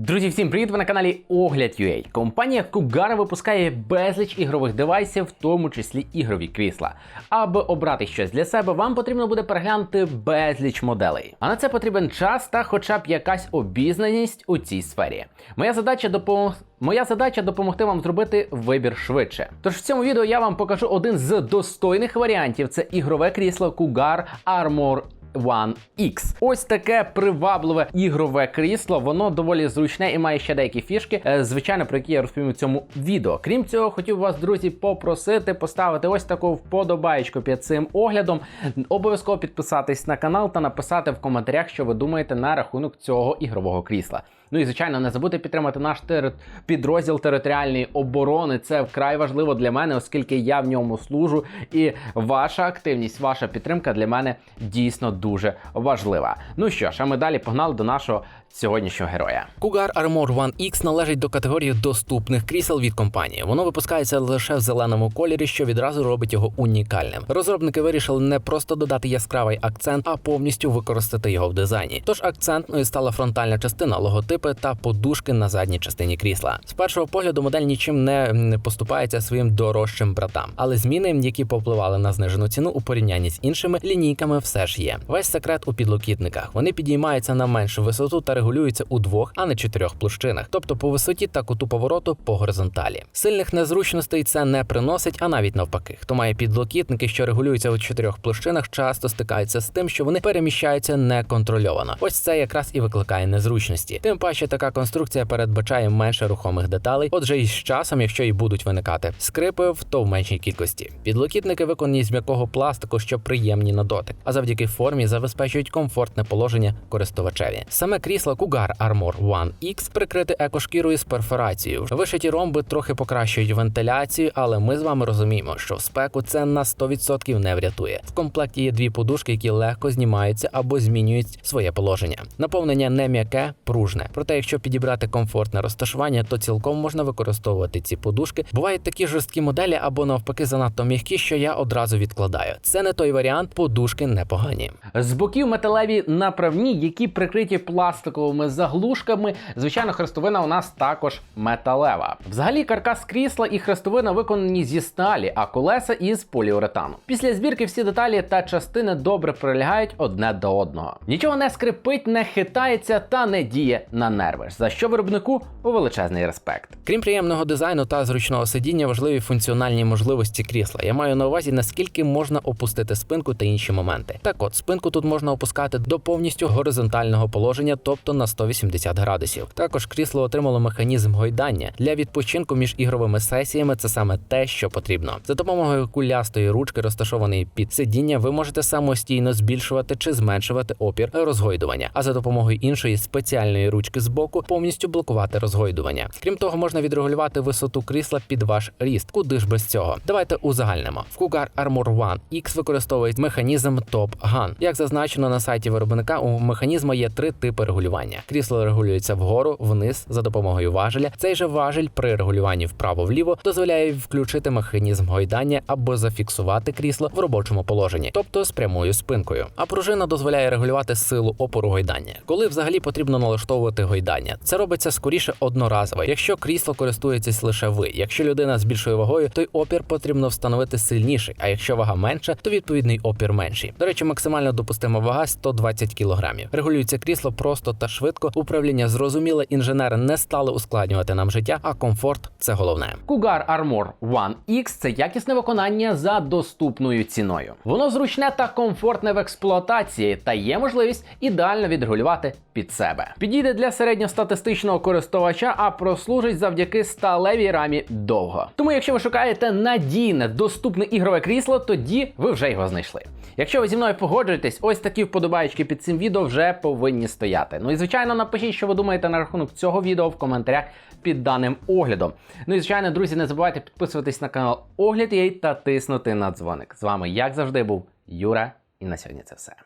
Друзі, всім привіт! Ви на каналі Огляд.ua. Компанія Cougar випускає безліч ігрових девайсів, в тому числі ігрові крісла. Аби обрати щось для себе, вам потрібно буде переглянути безліч моделей. А на це потрібен час та хоча б якась обізнаність у цій сфері. Моя задача допомогти. Моя задача допомогти вам зробити вибір швидше. Тож в цьому відео я вам покажу один з достойних варіантів: це ігрове крісло Cougar Armor One X. Ось таке привабливе ігрове крісло. Воно доволі зручне і має ще деякі фішки, е, звичайно, про які я розповім у цьому відео. Крім цього, хотів вас, друзі, попросити поставити ось таку вподобаєчку під цим оглядом. Обов'язково підписатись на канал та написати в коментарях, що ви думаєте на рахунок цього ігрового крісла. Ну і звичайно, не забудьте підтримати наш тери... підрозділ територіальної оборони. Це вкрай важливо для мене, оскільки я в ньому служу. І ваша активність, ваша підтримка для мене дійсно дуже важлива. Ну що ж, а ми далі погнали до нашого сьогоднішнього героя. Cougar Armor One X належить до категорії доступних крісел від компанії. Воно випускається лише в зеленому кольорі, що відразу робить його унікальним. Розробники вирішили не просто додати яскравий акцент, а повністю використати його в дизайні. Тож акцентною стала фронтальна частина, логотипи та подушки на задній частині крісла. З першого погляду модель нічим не поступається своїм дорожчим братам, але зміни, які повпливали на знижену ціну у порівнянні з іншими лінійками, все ж є. Весь секрет у підлокітниках. Вони підіймаються на меншу висоту та регулюються у двох, а не чотирьох площинах, тобто по висоті та куту повороту по горизонталі. Сильних незручностей це не приносить, а навіть навпаки. Хто має підлокітники, що регулюються у чотирьох площинах, часто стикаються з тим, що вони переміщаються неконтрольовано. Ось це якраз і викликає незручності. Тим паче така конструкція передбачає менше рухомих деталей. Отже, із часом, якщо і будуть виникати скрипи, то в меншій кількості. Підлокітники виконані з м'якого пластику, що приємні на дотик, а завдяки формі забезпечують комфортне положення користувачеві. Саме крісло Cougar Armor One X прикрите екошкірою з перфорацією. Вишиті ромби трохи покращують вентиляцію, але ми з вами розуміємо, що в спеку це на 100% не врятує. В комплекті є дві подушки, які легко знімаються або змінюють своє положення. Наповнення не м'яке, пружне. Проте, якщо підібрати комфортне розташування, то цілком можна використовувати ці подушки. Бувають такі жорсткі моделі або навпаки занадто м'які, що я одразу відкладаю. Це не той варіант, подушки непогані. З боків металеві направні, які прикриті пластиковими заглушками. Звичайно, хрестовина у нас також металева. Взагалі, каркас крісла і хрестовина виконані зі сталі, а колеса із поліуретану. Після збірки всі деталі та частини добре прилягають одне до одного. Нічого не скрипить, не хитається та не діє на нерви. За що виробнику величезний респект. Крім приємного дизайну та зручного сидіння, важливі функціональні можливості крісла. Я маю на увазі, наскільки можна опустити спинку та інші моменти. Так от, спинку тут можна опускати до повністю горизонтального положення, тобто на 180 градусів. Також крісло отримало механізм гойдання для відпочинку між ігровими сесіями. Це саме те, що потрібно. За допомогою кулястої ручки, розташованої під сидіння, ви можете самостійно збільшувати чи зменшувати опір розгойдування, а за допомогою іншої спеціальної ручки збоку повністю блокувати розгойдування. Крім того, можна відрегулювати висоту крісла під ваш ріст. Куди ж без цього? Давайте узагальнимо. В Cougar Armor One X використовує механізм Top Gun. Як зазначено на сайті виробника, у механізму є три типи регулювання. Крісло регулюється вгору, вниз за допомогою важеля. Цей же важель при регулюванні вправо-вліво дозволяє включити механізм гойдання або зафіксувати крісло в робочому положенні, тобто з прямою спинкою. А пружина дозволяє регулювати силу опору гойдання. Коли взагалі потрібно налаштовувати гойдання, це робиться скоріше одноразово. Якщо крісло користуєтесь лише ви. Якщо людина з більшою вагою, то й опір потрібно встановити сильніший. А якщо вага менша, то відповідний опір менший. До речі, максимально допустима вага 120 кг. Регулюється крісло просто швидко. Управління зрозуміле, інженери не стали ускладнювати нам життя, а комфорт це головне. Cougar Armor One X це якісне виконання за доступною ціною. Воно зручне та комфортне в експлуатації та є можливість ідеально відрегулювати під себе. Підійде для середньостатистичного користувача, а прослужить завдяки сталевій рамі довго. Тому, якщо ви шукаєте надійне доступне ігрове крісло, тоді ви вже його знайшли. Якщо ви зі мною погоджуєтесь, ось такі вподобаєчки під цим відео вже повинні стояти. Ну і звичайно, напишіть, що ви думаєте на рахунок цього відео в коментарях під даним оглядом. Ну і звичайно, друзі, не забувайте підписуватись на канал Огляд Єй та тиснути на дзвоник. З вами, як завжди, був Юра, і на сьогодні це все.